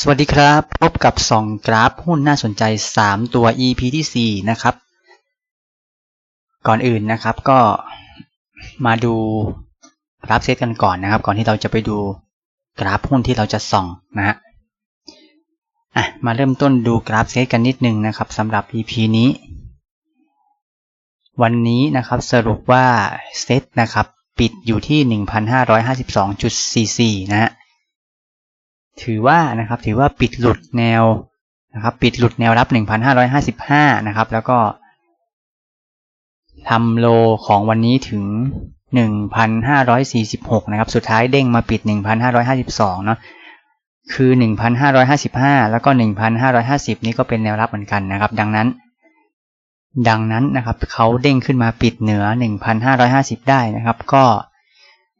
สวัสดีครับ พบกับส่องกราฟหุ้นน่าสนใจ 3 ตัว EP ที่4นะครับ ก่อนอื่นนะครับก็มาดูกราฟเซตกันก่อนนะครับ ก่อนที่เราจะไปดูกราฟหุ้นที่เราจะส่องนะฮะอะมาเริ่มต้นดูกราฟเซตกันนิดนึงนะครับสำหรับ EP นี้ วันนี้นะครับสรุปว่าเซตนะครับ ปิดอยู่ที่ 1,552.44 นะฮะ ถือว่านะครับถือว่าปิดหลุดแนวนะครับปิดหลุดแนวรับ 1,555 นะครับ แล้วก็ทำโลของวันนี้ถึง 1,546 นะครับ สุดท้ายเด้งมาปิด 1,552 เนาะคือ 1,555 แล้วก็ 1,550 นี้ก็เป็นแนวรับเหมือนกันนะครับ ดังนั้น ดังนั้นนะครับเขาเด้งขึ้นมาปิดเหนือ 1,550 ได้นะครับ ก็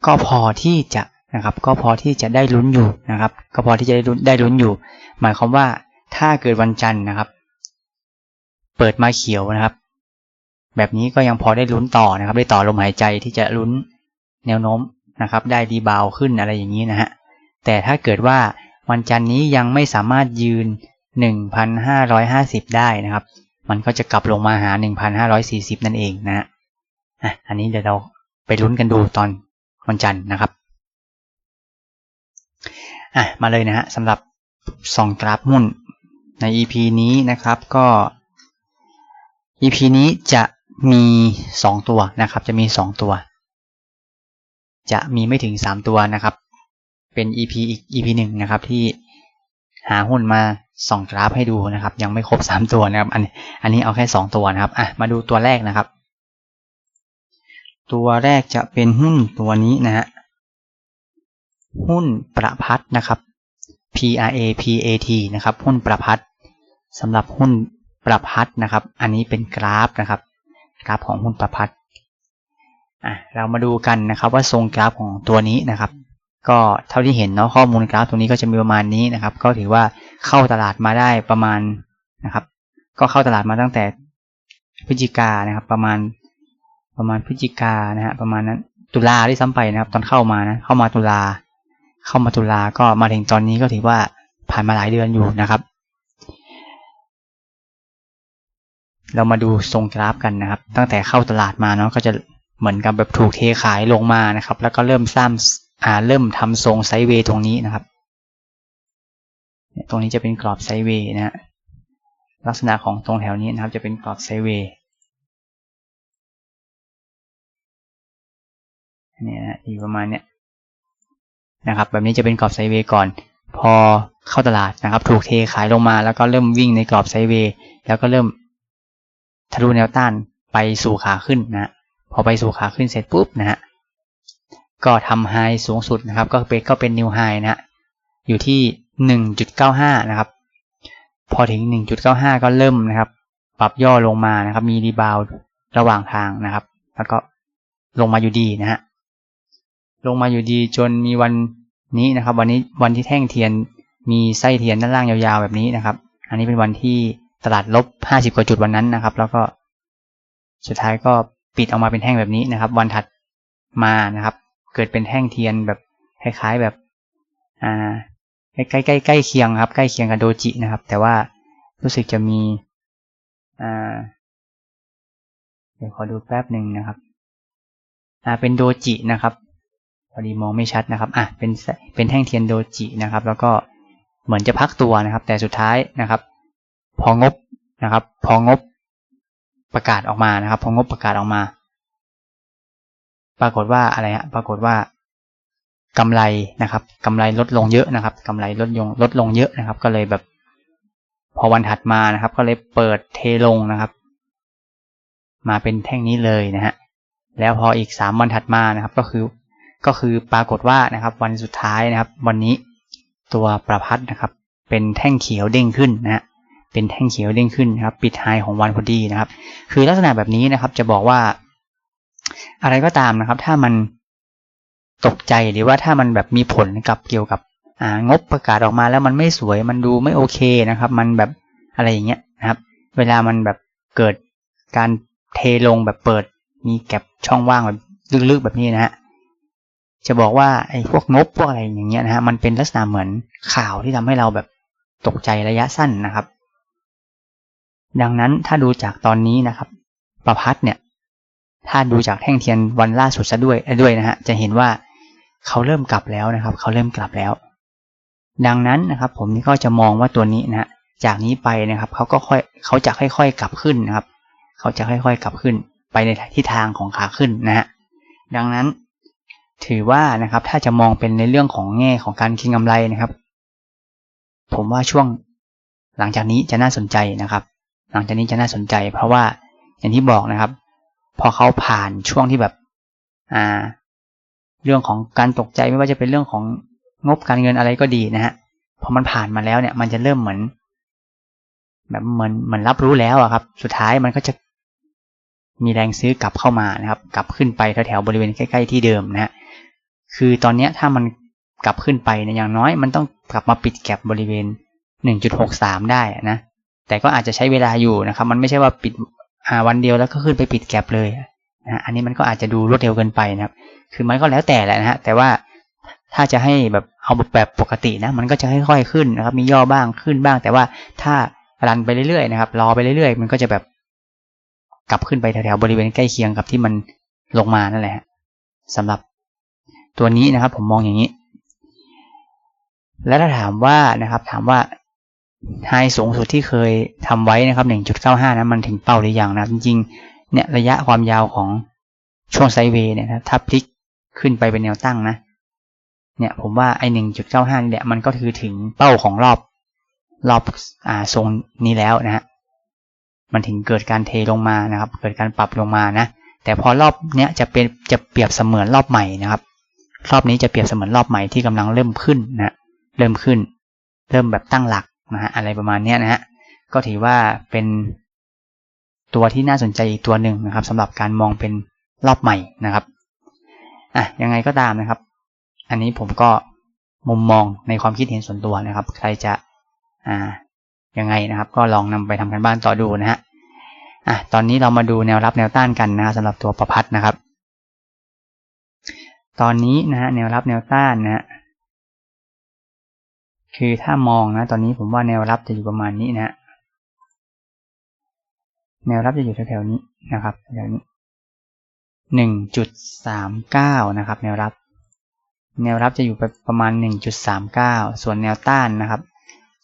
ก็พอที่จะ นะครับก็พอที่จะได้ลุ้นอยู่นะครับ ก็พอที่จะได้ลุ้นได้ลุ้นอยู่ หมายความว่าถ้าเกิดวันจันทร์นะครับ เปิดมาเขียวนะครับ แบบนี้ก็ยังพอได้ลุ้นต่อนะครับ ได้ต่อลมหายใจที่จะลุ้นแนวโน้มนะครับ ได้ดีบาวขึ้นอะไรอย่างนี้นะฮะแต่ถ้าเกิดว่าวันจันทร์นี้ยังไม่สามารถยืน 1,550 ได้นะครับ มันก็จะกลับลงมาหา 1,540 นั่นเองนะฮะอะอันนี้เดี๋ยวเราไปลุ้นกันดูตอนวันจันทร์นะครับ อะมาเลยนะฮะสำหรับส่องกราฟหุ้นใน EP นี้นะครับก็ EP นี้จะมี 2 ตัวนะครับ จะมี 2 ตัว จะมีไม่ถึง 3 ตัวนะครับ เป็น EP อีก EP หนึ่งนะครับ ที่หาหุ้นมาส่องกราฟให้ดูนะครับ ยังไม่ครบ 3 ตัวนะครับ อันอันนี้เอาแค่ 2 ตัวนะครับอะมาดูตัวแรกนะครับ ตัวแรกจะเป็นหุ้นตัวนี้นะฮะ หุ้นประพัดนะครับ PRA PAT นะครับหุ้นประพัดสำหรับหุ้นประพัดนะครับ อันนี้เป็นกราฟนะครับ กราฟของหุ้นประพัดอะเรามาดูกันนะครับว่าทรงกราฟของตัวนี้นะครับ ก็เท่าที่เห็นเนาะข้อมูลกราฟตรงนี้ก็จะมีประมาณนี้นะครับ ก็ถือว่าเข้าตลาดมาได้ประมาณนะครับ ก็เข้าตลาดมาตั้งแต่พฤศจิกานะครับ ประมาณประมาณพฤศจิกานะฮะประมาณนั้นตุลาที่ซ้ำไปนะครับ ตอนเข้ามานะเข้ามาตุลา เข้ามาตุลาก็มาถึงตอนนี้ก็ถือว่าผ่านมาหลายเดือนอยู่นะครับ เรามาดูทรงกราฟกันนะครับ ตั้งแต่เข้าตลาดมาเนาะก็จะเหมือนกับแบบถูกเทขายลงมานะครับ แล้วก็เริ่มสร้างอ่าเริ่มทำทรงไซด์เวย์ตรงนี้นะครับ ตรงนี้จะเป็นกรอบไซด์เวย์นะฮะลักษณะของตรงแถวนี้นะครับ จะเป็นกรอบไซด์เวย์เนี่ยอีประมาณเนี้ย นะครับแบบนี้จะเป็นกรอบไซเวย์ก่อน พอเข้าตลาดนะครับ ถูกเทขายลงมาแล้วก็เริ่มวิ่งในกรอบไซเวย์แล้วก็เริ่มทะลุแนวต้านไปสู่ขาขึ้นนะพอไปสู่ขาขึ้นเสร็จปุ๊บนะฮะก็ทำไฮสูงสุดนะครับ ก็เป็นก็เป็นนิวไฮนะฮะอยู่ที่หนึ่งจุดเก้าห้านะครับ พอถึงหนึ่งจุดเก้าห้าก็เริ่มนะครับ ปรับย่อลงมานะครับ มีรีบาวระหว่างทางนะครับ แล้วก็ลงมาอยู่ดีนะฮะ ลงมาอยู่ดีจนมีวันนี้นะครับ วันนี้วันที่แท่งเทียนมีไส้เทียนด้านล่างยาวๆแบบนี้นะครับ อันนี้เป็นวันที่ตลาดลบห้าสิบกว่าจุดวันนั้นนะครับ แล้วก็สุดท้ายก็ปิดออกมาเป็นแท่งแบบนี้นะครับ วันถัดมานะครับ เกิดเป็นแท่งเทียนแบบคล้ายๆแบบอ่าใกล้ใกล้ใกล้เคียงครับ ใกล้เคียงกับโดจินะครับ แต่ว่ารู้สึกจะมีอ่าเดี๋ยวขอดูแป๊บหนึ่งนะครับอ่าเป็นโดจินะครับ พอดีมองไม่ชัดนะครับ อะ เป็น เป็นแท่งเทียนโดจินะครับ แล้วก็เหมือนจะพักตัวนะครับ แต่สุดท้ายนะครับ พองบนะครับ พองบประกาศออกมานะครับ พองบประกาศออกมา ปรากฏว่าอะไรฮะ ปรากฏว่ากำไรนะครับกำไรลดลงเยอะนะครับกำไรลดลง ลดลงเยอะนะครับ ก็เลยแบบ พอวันถัดมานะครับ ก็เลยเปิดเทลงนะครับ มาเป็นแท่งนี้เลยนะฮะ แล้วพออีกสามวันถัดมานะครับ ก็คือ ก็คือปรากฏว่านะครับวันสุดท้ายนะครับ วันนี้ตัวประพัดนะครับ เป็นแท่งเขียวเด้งขึ้นนะเป็นแท่งเขียวเด้งขึ้นนะครับ ปิดไฮของวันพอดีนะครับ คือลักษณะแบบนี้นะครับ จะบอกว่า อะไรก็ตามนะครับ ถ้ามันตกใจหรือว่าถ้ามันแบบมีผลกับเกี่ยวกับงบประกาศออกมาแล้วมันไม่สวยมันดูไม่โอเคนะครับ มันแบบอะไรอย่างเงี้ยนะครับ เวลามันแบบเกิดการเทลงแบบเปิด มีแก็บช่องว่างแบบลึกๆแบบนี้นะฮะ จะบอกว่าไอ้พวกงบพวกอะไรอย่างเงี้ยนะฮะมันเป็นลักษณะเหมือนข่าวที่ทำให้เราแบบตกใจระยะสั้นนะครับ ดังนั้นถ้าดูจากตอนนี้นะครับ ประพัดเนี่ย ถ้าดูจากแท่งเทียนวันล่าสุดซะด้วยด้วยนะฮะจะเห็นว่าเขาเริ่มกลับแล้วนะครับ เขาเริ่มกลับแล้ว ดังนั้นนะครับ ผมก็จะมองว่าตัวนี้นะฮะจากนี้ไปนะครับ เขาก็ค่อยเขาจะค่อยๆกลับขึ้นนะครับ เขาจะค่อยๆกลับขึ้น ไปในทิศทางของขาขึ้นนะฮะดังนั้น ถือว่านะครับถ้าจะมองเป็นในเรื่องของแง่ของการคิงกำไรนะครับ ผมว่าช่วงหลังจากนี้จะน่าสนใจนะครับ หลังจากนี้จะน่าสนใจ เพราะว่าอย่างที่บอกนะครับ พอเขาผ่านช่วงที่แบบ อ่า เรื่องของการตกใจไม่ว่าจะเป็นเรื่องของงบการเงินอะไรก็ดีนะฮะพอมันผ่านมาแล้วเนี่ย มันจะเริ่มเหมือน แบบเหมือนเหมือนรับรู้แล้วอะครับ สุดท้ายมันก็จะมีแรงซื้อกลับเข้ามานะครับ กลับขึ้นไปแถวๆบริเวณใกล้ ๆ ที่เดิมนะฮะ คือตอนนี้ถ้ามันกลับขึ้นไปเนี่ยอย่างน้อยมันต้องกลับมาปิดแก็บบริเวณ 1.63 ได้นะแต่ก็อาจจะใช้เวลาอยู่นะครับ มันไม่ใช่ว่าปิดวันเดียวแล้วก็ขึ้นไปปิดแก็บเลยนะอันนี้มันก็อาจจะดูรวดเร็วเกินไปนะครับ คือมันก็แล้วแต่แหละนะฮะแต่ว่าถ้าจะให้แบบเอาแบบปกตินะ มันก็จะค่อยๆขึ้นนะครับ มีย่อบ้างขึ้นบ้าง แต่ว่าถ้ารันไปเรื่อยๆนะครับ รอไปเรื่อยๆ มันก็จะแบบกลับขึ้นไปแถวๆบริเวณใกล้เคียงกับที่มันลงมานั่นแหละสำหรับ ตัวนี้นะครับ ผมมองอย่างนี้ แล้วถ้าถามว่านะครับ ถามว่าไฮสูงสุดที่เคยทำไว้นะครับ 1.95 นะมันถึงเป้าหรือยังนะจริงๆ เนี่ยระยะความยาวของช่วงไซเวย์เนี่ยนะถ้าพลิกขึ้นไปเป็นแนวตั้งนะ เนี่ยผมว่าไอ1.95 นี่แหละมันก็คือถึงเป้าของรอบรอบอ่าทรงนี้แล้วนะฮะมันถึงเกิดการเทลงมานะครับ เกิดการปรับลงมานะ แต่พอรอบเนี้ยจะเป็นจะเปรียบเสมือนรอบใหม่นะครับ รอบนี้จะเปรียบเสมือนรอบใหม่ที่กำลังเริ่มขึ้นนะเริ่มขึ้น เริ่มแบบตั้งหลักนะฮะอะไรประมาณนี้นะฮะก็ถือว่าเป็นตัวที่น่าสนใจอีกตัวหนึ่งนะครับสำหรับการมองเป็นรอบใหม่นะครับอะยังไงก็ตามนะครับ อันนี้ผมก็มุมมองในความคิดเห็นส่วนตัวนะครับ ใครจะอ่ายังไงนะครับ ก็ลองนำไปทำกันบ้านต่อดูนะฮะอะตอนนี้เรามาดูแนวรับแนวต้านกันนะสำหรับตัวประพัดนะครับ ตอนนี้นะฮะแนวรับแนวต้านนะฮะคือถ้ามองนะ ตอนนี้ผมว่าแนวรับจะอยู่ประมาณนี้นะฮะแนวรับจะอยู่แถวๆนี้นะครับแถวนี้หนึ่งจุดสามเก้านะครับ แนวรับ แนวรับจะอยู่ประมาณหนึ่งจุดสามเก้าส่วนแนวต้านนะครับ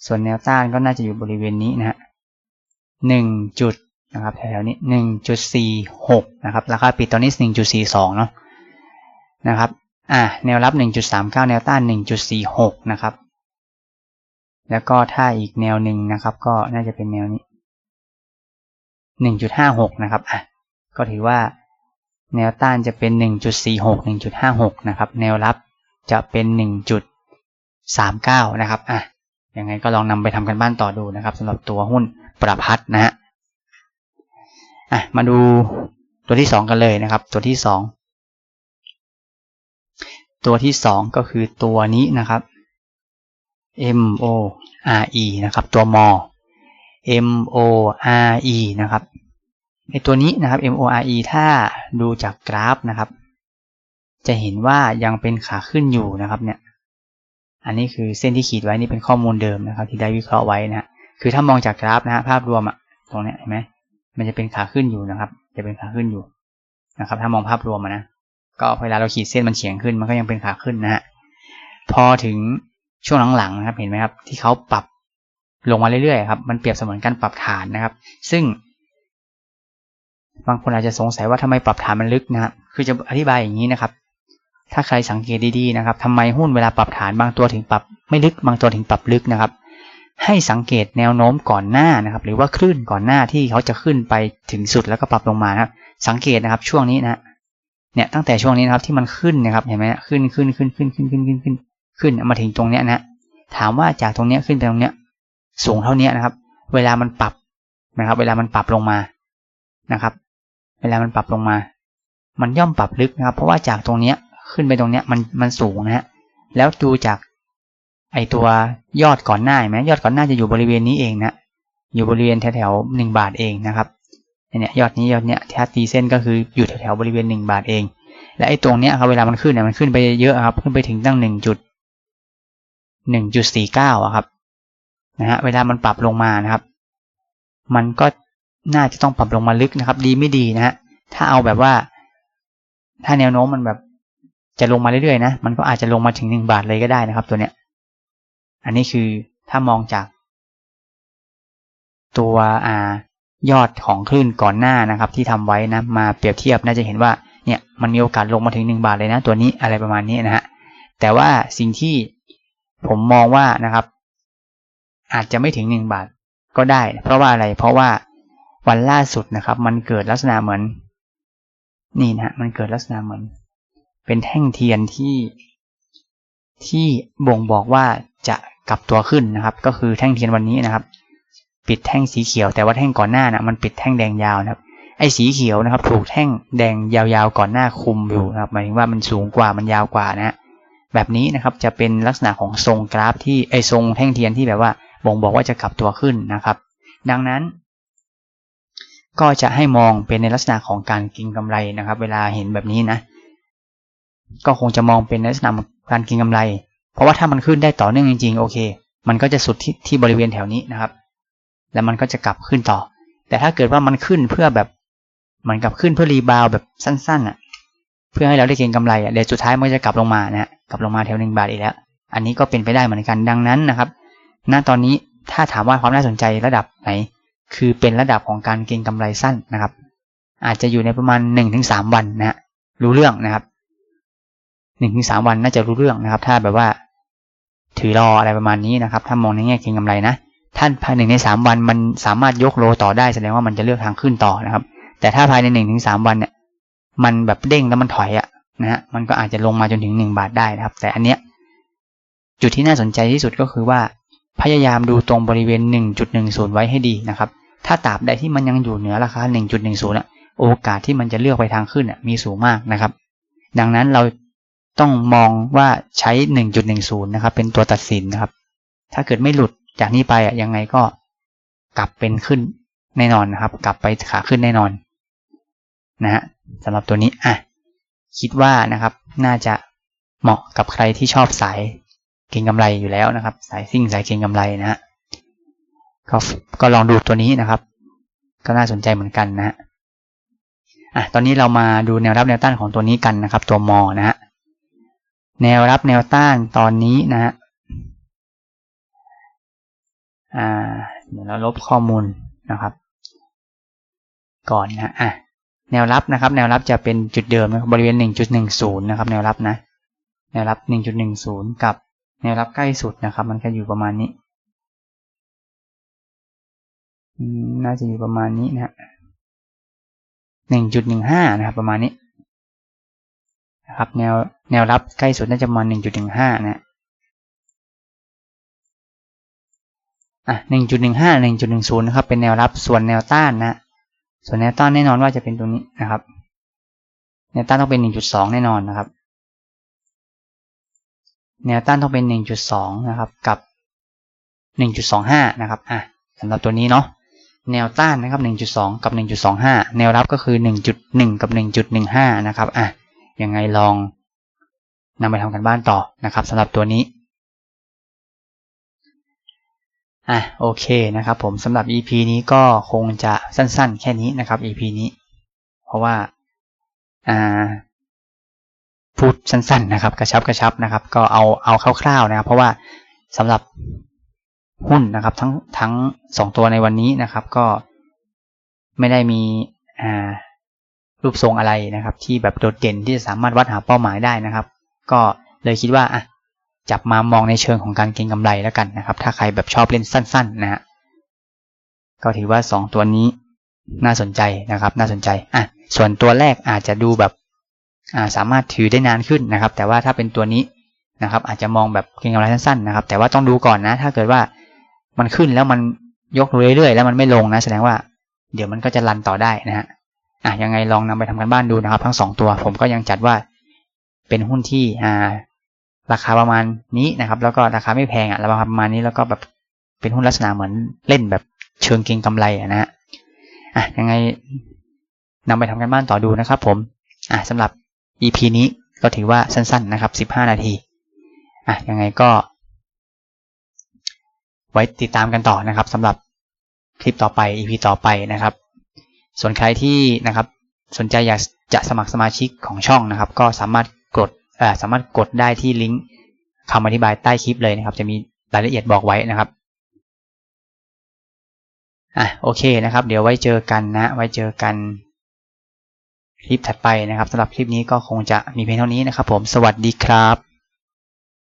ส่วนแนวต้านก็น่าจะอยู่บริเวณนี้นะฮะหนึ่งจุดนะครับแถวๆนี้หนึ่งจุดสี่หกนะครับ ราคาปิดตอนนี้หนึ่งจุดสี่สองเนาะ นะครับอ่าแนวรับหนึ่งจุดสามเก้าแนวต้านหนึ่งจุดสี่หกนะครับ แล้วก็ถ้าอีกแนวหนึ่งนะครับ ก็น่าจะเป็นแนวนี้หนึ่งจุดห้าหกนะครับอะก็ถือว่าแนวต้านจะเป็นหนึ่งจุดสี่หกหนึ่งจุดห้าหกนะครับ แนวรับจะเป็นหนึ่งจุดสามเก้านะครับอะยังไงก็ลองนำไปทำกันบ้านต่อดูนะครับสำหรับตัวหุ้นประพัดนะฮะอะมาดูตัวที่สองกันเลยนะครับ ตัวที่สอง ตัวที่สองก็คือตัวนี้นะครับ M O R E นะครับ ตัวมอ M O R E นะครับในตัวนี้นะครับ M O R E ถ้าดูจากกราฟนะครับ จะเห็นว่ายังเป็นขาขึ้นอยู่นะครับเนี่ย อันนี้คือเส้นที่ขีดไว้นี่เป็นข้อมูลเดิมนะครับ ที่ได้วิเคราะห์ไว้นะคือถ้ามองจากกราฟนะฮะภาพรวมอะตรงเนี้ยเห็นไหมมันจะเป็นขาขึ้นอยู่นะครับ จะเป็นขาขึ้นอยู่นะครับ ถ้ามองภาพรวมนะ ก็เวลาเราขีดเส้นมันเฉียงขึ้นมันก็ยังเป็นขาขึ้นนะฮะพอถึงช่วงหลังๆนะครับเห็นไหมครับ ที่เขาปรับลงมาเรื่อยๆครับมันเปรียบเสมือนการปรับฐานนะครับ ซึ่ง บางคนอาจจะสงสัยว่าทำไมปรับฐานมันลึกนะครับคือจะอธิบายอย่างนี้นะครับ ถ้าใครสังเกตดีๆนะครับทำไมหุ้นเวลาปรับฐานบางตัวถึงปรับไม่ลึก บางตัวถึงปรับลึกนะครับ ให้สังเกตแนวโน้มก่อนหน้านะครับ หรือว่าคลื่นก่อนหน้าที่เขาจะขึ้นไปถึงสุดแล้วก็ปรับลงมาครับ สังเกตนะครับช่วงนี้นะ เนี่ยตั้งแต่ช่วงนี้นะครับที่มันขึ้นนะครับเห็นไหมขึ้นขึ้นขึ้นขึ้นขึ้นขึ้นขึ้นขึ้นขึ้นมาถึงตรงเนี้ยนะถามว่าจากตรงเนี้ยขึ้นไปตรงเนี้ยสูงเท่านี้นะครับ เวลามันปรับนะครับ เวลามันปรับลงมานะครับ เวลามันปรับลงมา มันย่อมปรับลึกนะครับ เพราะว่าจากตรงเนี้ยขึ้นไปตรงเนี้ยมันมันสูงนะฮะแล้วดูจากไอตัวยอดก่อนหน้าไหมยอดก่อนหน้าจะอยู่บริเวณนี้เองนะอยู่บริเวณแถวๆหนึ่งบาทเองนะครับ เนี่ยยอดนี้ยอดเนี้ยถ้าตีเส้นก็คืออยู่แถวๆบริเวณหนึ่งบาทเอง และไอ้ตรงเนี้ยครับเวลามันขึ้นเนี่ยมันขึ้นไปเยอะครับ ขึ้นไปถึงตั้งหนึ่งจุดหนึ่งจุดสี่เก้าครับนะฮะเวลามันปรับลงมานะครับ มันก็น่าจะต้องปรับลงมาลึกนะครับ ดีไม่ดีนะฮะถ้าเอาแบบว่า ถ้าแนวโน้มมันแบบจะลงมาเรื่อยๆนะมันก็อาจจะลงมาถึงหนึ่งบาทเลยก็ได้นะครับ ตัวเนี้ย อันนี้คือถ้ามองจากตัวอ่า ยอดของคลื่นก่อนหน้านะครับ ที่ทำไว้นะมาเปรียบเทียบน่าจะเห็นว่าเนี่ยมันมีโอกาสลงมาถึงหนึ่งบาทเลยนะ ตัวนี้อะไรประมาณนี้นะฮะแต่ว่าสิ่งที่ผมมองว่านะครับ อาจจะไม่ถึงหนึ่งบาทก็ได้ เพราะว่าอะไรเพราะว่าวันล่าสุดนะครับ มันเกิดลักษณะเหมือน นี่นะมันเกิดลักษณะเหมือน เป็นแท่งเทียนที่ที่บ่งบอกว่าจะกลับตัวขึ้นนะครับ ก็คือแท่งเทียนวันนี้นะครับ ปิดแท่งสีเขียว แต่ว่าแท่งก่อนหน้านะมันปิดแท่งแดงยาวนะครับไอ้สีเขียวนะครับ ถูกแท่งแดงยาวๆก่อนหน้าคุมอยู่นะครับหมายถึงว่ามันสูงกว่ามันยาวกว่านะแบบนี้นะครับจะเป็นลักษณะของทรงกราฟที่ไอ้ทรงแท่งเทียนที่แบบว่าบ่งบอกว่าจะกลับตัวขึ้นนะครับ ดังนั้น ก็จะให้มองเป็นในลักษณะของการกินกำไรนะครับ เวลาเห็นแบบนี้นะ ก็คงจะมองเป็นลักษณะการกินกำไร เพราะว่าถ้ามันขึ้นได้ต่อเนื่องจริงๆโอเค มันก็จะสุดที่ที่บริเวณแถวนี้นะครับ แล้วมันก็จะกลับขึ้นต่อ แต่ถ้าเกิดว่ามันขึ้นเพื่อแบบเหมือนกับขึ้นเพื่อรีบาวแบบสั้นๆอะ เพื่อให้เราได้เก็งกำไรอะเดี๋ยวสุดท้ายมันจะกลับลงมานะกลับลงมาแถวหนึ่งบาทอีกแล้ว อันนี้ก็เป็นไปได้เหมือนกันดังนั้นนะครับ ณตอนนี้ถ้าถามว่าความน่าสนใจระดับไหน คือเป็นระดับของการเก็งกำไรสั้นนะครับ อาจจะอยู่ในประมาณหนึ่งถึงสามวันนะฮะรู้เรื่องนะครับหนึ่งถึงสามวันน่าจะรู้เรื่องนะครับ ถ้าแบบว่า ถือรออะไรประมาณนี้นะครับ ถ้ามองในแง่เก็งกำไรนะ ท่านภายหนึ่งในสามวันมันสามารถยกโลต่อได้แสดงว่ามันจะเลือกทางขึ้นต่อนะครับ แต่ถ้าภายในหนึ่งถึงสามวันเนี่ยมันแบบเด้งแล้วมันถอยอะนะฮะมันก็อาจจะลงมาจนถึงหนึ่งบาทได้นะครับ แต่อันเนี้ยจุดที่น่าสนใจที่สุดก็คือว่าพยายามดูตรงบริเวณ 1.10 ไว้ให้ดีนะครับ ถ้าตราบใดที่มันยังอยู่เหนือราคา 1.10อะโอกาสที่มันจะเลือกไปทางขึ้นอะมีสูงมากนะครับ ดังนั้นเราต้องมองว่าใช้ 1.10 นะครับ เป็นตัวตัดสินนะครับ ถ้าเกิดไม่หลุด จากนี้ไปอะยังไงก็กลับเป็นขึ้นแน่นอนนะครับ กลับไปขาขึ้นแน่นอน นะฮะสำหรับตัวนี้อะคิดว่านะครับ น่าจะเหมาะกับใครที่ชอบสายเก็งกำไรอยู่แล้วนะครับ สายซิ่งสายเก็งกำไรนะฮะก็ก็ลองดูตัวนี้นะครับ ก็น่าสนใจเหมือนกันนะฮะอะตอนนี้เรามาดูแนวรับแนวต้านของตัวนี้กันนะครับ ตัวมอนะฮะแนวรับแนวต้านตอนนี้นะฮะ อ่าเดี๋ยวเราลบข้อมูลนะครับ ก่อนนะอะแนวรับนะครับ แนวรับจะเป็นจุดเดิมนะบริเวณ 1.10 นะครับ แนวรับนะ แนวรับ 1.10 กับแนวรับใกล้สุดนะครับ มันก็อยู่ประมาณนี้น่าจะอยู่ประมาณนี้นะฮะหนึ่งจุดหนึ่งห้านะครับ ประมาณนี้นะครับ แนวแนวรับใกล้สุดน่าจะประมาณหนึ่งจุดหนึ่งห้านะ อะหนึ่งจุดหนึ่งห้าหนึ่งจุดหนึ่งศูนย์นะครับเป็นแนวรับส่วนแนวต้านนะ ส่วนแนวต้านแน่นอนว่าจะเป็นตรงนี้นะครับ แนวต้านต้องเป็นหนึ่งจุดสองแน่นอนนะครับ แนวต้านต้องเป็น1.2นะครับกับ1.25นะครับอะสำหรับตัวนี้เนาะแนวต้านนะครับ1.2กับ1.25แนวรับก็คือ1.1กับ1.15นะครับอะยังไงลองนำไปทำกันบ้านต่อนะครับสำหรับตัวนี้ อะโอเคนะครับผมสำหรับ EP นี้ก็คงจะสั้นๆ แค่นี้นะครับ EP นี้ เพราะว่าอ่าพูดสั้นๆนะครับ กระชับกระชับนะครับ ก็เอาเอาคร่าวๆนะครับ เพราะว่าสำหรับหุ้นนะครับ ทั้งทั้งสองตัวในวันนี้นะครับ ก็ไม่ได้มีอ่ารูปทรงอะไรนะครับ ที่แบบโดดเด่นที่จะสามารถวัดหาเป้าหมายได้นะครับ ก็เลยคิดว่าอะ จับมามองในเชิงของการเก็งกำไรแล้วกันนะครับ ถ้าใครแบบชอบเล่นสั้น ๆ นะฮะก็ถือว่าสองตัวนี้น่าสนใจนะครับ น่าสนใจอะส่วนตัวแรกอาจจะดูแบบสามารถถือได้นานขึ้นนะครับ แต่ว่าถ้าเป็นตัวนี้นะครับ อาจจะมองแบบเก็งกำไรสั้นๆนะครับ แต่ว่าต้องดูก่อนนะ ถ้าเกิดว่ามันขึ้นแล้วมันยกเรื่อยๆแล้วมันไม่ลงนะ แสดงว่าเดี๋ยวมันก็จะรันต่อได้นะฮะอะยังไงลองนำไปทำกันบ้านดูนะครับ ทั้งสองตัว ผมก็ยังจัดว่าเป็นหุ้นที่อ่า ราคาประมาณนี้นะครับ แล้วก็ราคาไม่แพงอะราคาประมาณนี้แล้วก็แบบเป็นหุ้นลักษณะเหมือนเล่นแบบเชิงเก็งกำไรอะนะฮะอะยังไงนำไปทำกันบ้านต่อดูนะครับ ผมอะสำหรับ EP นี้ก็ถือว่าสั้นๆนะครับ15 นาทีอะยังไงก็ ไว้ติดตามกันต่อนะครับสำหรับคลิปต่อไป EP ต่อไปนะครับ ส่วนใครที่นะครับ สนใจอยากจะสมัครสมาชิกของช่องนะครับ ก็สามารถ สามารถกดได้ที่ลิงก์คำอธิบายใต้คลิปเลยนะครับ จะมีรายละเอียดบอกไว้นะครับอะโอเคนะครับ เดี๋ยวไว้เจอกันนะ ไว้เจอกันคลิปถัดไปนะครับสำหรับคลิปนี้ก็คงจะมีเพียงเท่านี้นะครับ ผมสวัสดีครับ